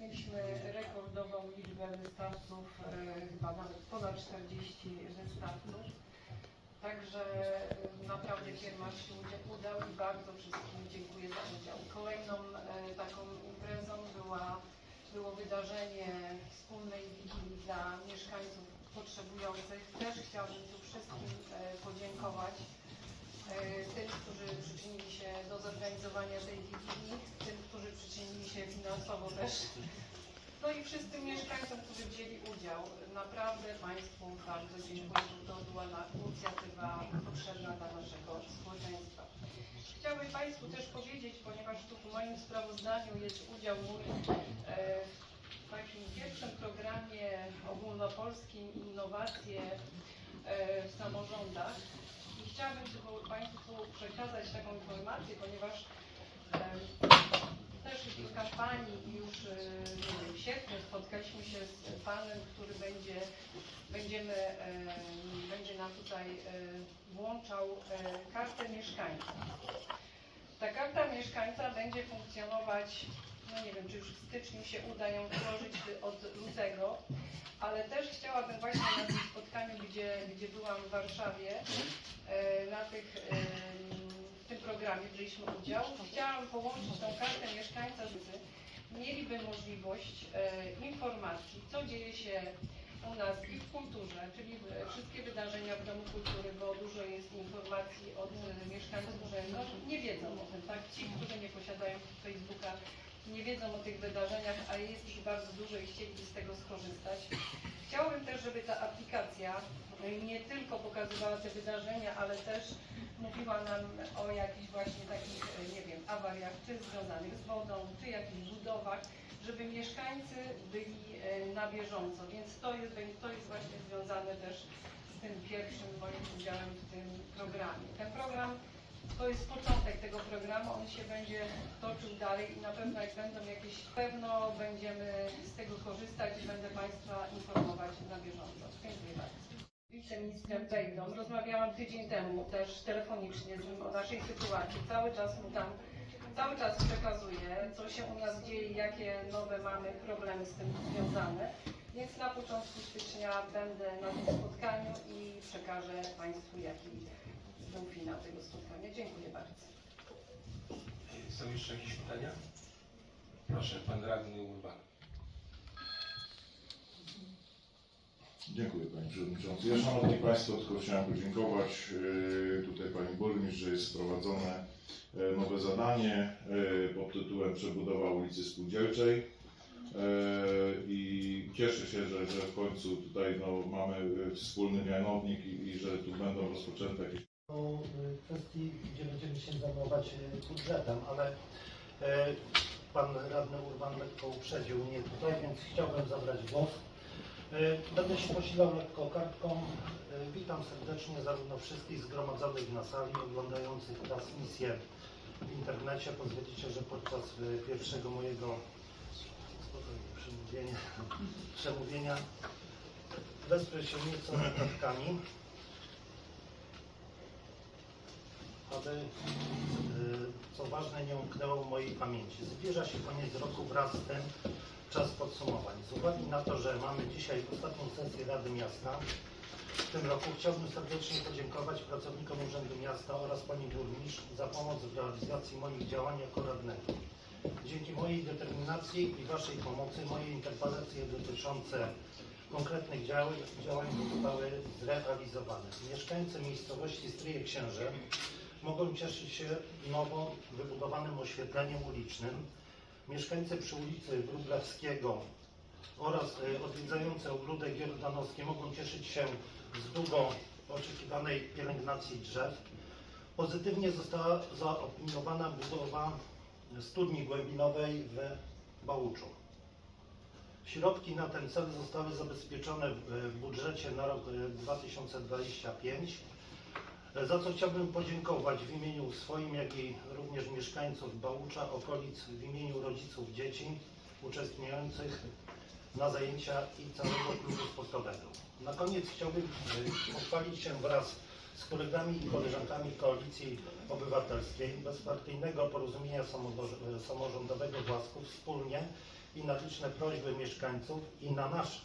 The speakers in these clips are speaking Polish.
Mieliśmy rekordową liczbę wystawców, e, chyba nawet ponad 40 wystawców. Także e, naprawdę kiermasz się udał i bardzo wszystkim dziękuję za udział. Kolejną e, taką imprezą była, było wydarzenie wspólnej wigilii dla mieszkańców potrzebujących. Też chciałabym tu wszystkim podziękować. E, Tym, którzy przyczynili się do zorganizowania tej wigilii, tym, którzy przyczynili się finansowo też. No i wszystkim mieszkańcom, którzy wzięli udział. Naprawdę Państwu bardzo dziękuję, że to była inicjatywa potrzebna dla naszego społeczeństwa. Chciałabym Państwu też powiedzieć, ponieważ tu w moim sprawozdaniu jest udział mój e, w takim pierwszym programie ogólnopolskim Innowacje e, w samorządach. Chciałabym tylko Państwu przekazać taką informację, ponieważ też w kampanii i już e, w sierpniu spotkaliśmy się z Panem, który będzie, będziemy, em, będzie nam tutaj e, włączał e, kartę mieszkańca. Ta karta mieszkańca będzie funkcjonować, no nie wiem, czy już w styczniu się uda ją wdrożyć od lutego, ale też chciałabym właśnie na tym spotkaniu, gdzie, gdzie byłam w Warszawie, tych, w tym programie wzięliśmy udział, chciałam połączyć tą kartę mieszkańca z mieliby możliwość e, informacji, co dzieje się u nas i w kulturze, czyli wszystkie wydarzenia w Domu Kultury, bo dużo jest informacji od e, mieszkańców, że no, nie wiedzą o tym, tak? Ci, którzy nie posiadają Facebooka, nie wiedzą o tych wydarzeniach, a jest ich bardzo dużo i chcieliby z tego skorzystać. Chciałabym też, żeby ta aplikacja nie tylko pokazywała te wydarzenia, ale też mówiła nam o jakichś właśnie takich, nie wiem, awariach, czy związanych z wodą, czy jakichś budowach, żeby mieszkańcy byli e, na bieżąco. Więc to jest, to jest właśnie związane też z tym pierwszym moim udziałem w tym programie. Ten program to jest początek tego programu, on się będzie toczył dalej i na pewno jak będą jakieś, pewno będziemy z tego korzystać i będę Państwa informować na bieżąco. Dziękuję bardzo. Wiceministrem Bejdą rozmawiałam tydzień temu też telefonicznie z nim o naszej sytuacji. Cały czas mu tam, cały czas przekazuję, co się u nas dzieje, jakie nowe mamy problemy z tym związane. Więc na początku stycznia będę na tym spotkaniu i przekażę Państwu, jaki był finał tego spotkania. Dziękuję bardzo. Są jeszcze jakieś pytania? Proszę, pan radny Urban. Dziękuję Panie Przewodniczący. Ja Szanowni Państwo tylko chciałem podziękować e, tutaj Pani Burmistrz, że jest wprowadzone e, nowe zadanie e, pod tytułem Przebudowa ulicy Spółdzielczej i cieszę się, że, że w końcu tutaj no, mamy wspólny mianownik i, i że tu będą rozpoczęte jakieś kwestii, gdzie będziemy się zajmować y, budżetem, ale y, pan radny Urban lekko uprzedził mnie tutaj, więc chciałbym zabrać głos. Y, Będę się posilał lekko kartką. Y, Witam serdecznie zarówno wszystkich zgromadzonych na sali, oglądających transmisję w internecie. Pozwolicie, że podczas y, pierwszego mojego przemówienia, przemówienia wesprę się nieco notatkami. Aby, co ważne, nie umknęło mojej pamięci. Zbliża się koniec roku wraz z tym czas podsumowań. Z uwagi na to, że mamy dzisiaj ostatnią sesję Rady Miasta w tym roku, chciałbym serdecznie podziękować pracownikom Urzędu Miasta oraz Pani Burmistrz za pomoc w realizacji moich działań jako radnego. Dzięki mojej determinacji i Waszej pomocy moje interpelacje dotyczące konkretnych działań, działań zostały zrealizowane. Mieszkańcy miejscowości Stryje Księże mogą cieszyć się nowo wybudowanym oświetleniem ulicznym. Mieszkańcy przy ulicy Wróblewskiego oraz y, odwiedzający ogródek jordanowski mogą cieszyć się z długo oczekiwanej pielęgnacji drzew. Pozytywnie została zaopiniowana budowa studni głębinowej w Bałuczu. Środki na ten cel zostały zabezpieczone w w budżecie na rok y, 2025 za co chciałbym podziękować w imieniu swoim, jak i również mieszkańców Bałucza, okolic, w imieniu rodziców dzieci uczestniczących na zajęcia i całego klubu sportowego. Na koniec chciałbym y, pochwalić się wraz z kolegami i koleżankami Koalicji Obywatelskiej bezpartyjnego porozumienia samorządowego Własków wspólnie i na liczne prośby mieszkańców i na nasz,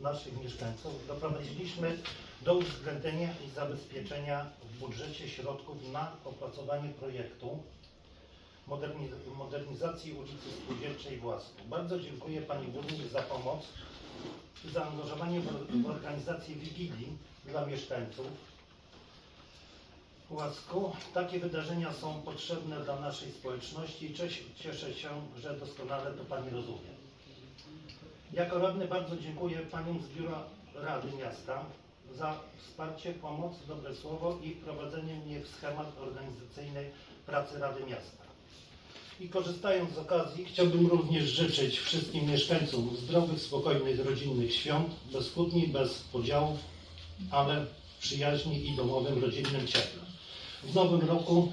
naszych mieszkańców doprowadziliśmy do uwzględnienia i zabezpieczenia w budżecie środków na opracowanie projektu moderniz- modernizacji ulicy Spółdzielczej w Łasku. Bardzo dziękuję Pani Burmistrz za pomoc i zaangażowanie w organizację Wigilii dla mieszkańców Łasku. Takie wydarzenia są potrzebne dla naszej społeczności i cieszę się, że doskonale to Pani rozumie. Jako radny bardzo dziękuję Paniom z Biura Rady Miasta za wsparcie, pomoc, dobre słowo i wprowadzenie mnie w schemat organizacyjnej pracy Rady Miasta. I korzystając z okazji, chciałbym również życzyć wszystkim mieszkańcom zdrowych, spokojnych, rodzinnych świąt, bez kłótni, bez podziałów, ale w przyjaźni i domowym, rodzinnym cieple. W nowym roku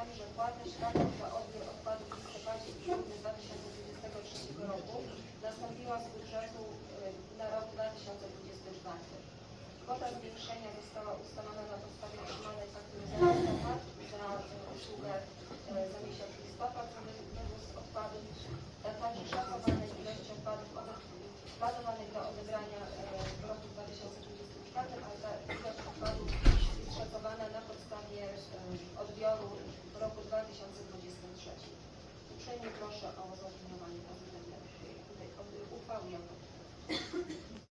ustawy zakłada środków dla odbiór odpadów w listopadzie i grudniu 2023 roku nastąpiła z budżetu y, na rok 2024. Kwota zwiększenia została ustalona na podstawie otrzymanej faktury za usługę y, za miesiąc listopad wywóz odpadów, a także szacowanej ilości odpadów planowanych do odebrania y, w roku 2024, a ta ilość odpadów jest szacowana na podstawie odbioru w roku 2023. Uprzejmie proszę o zaopiniowanie pozytywnej uchwały.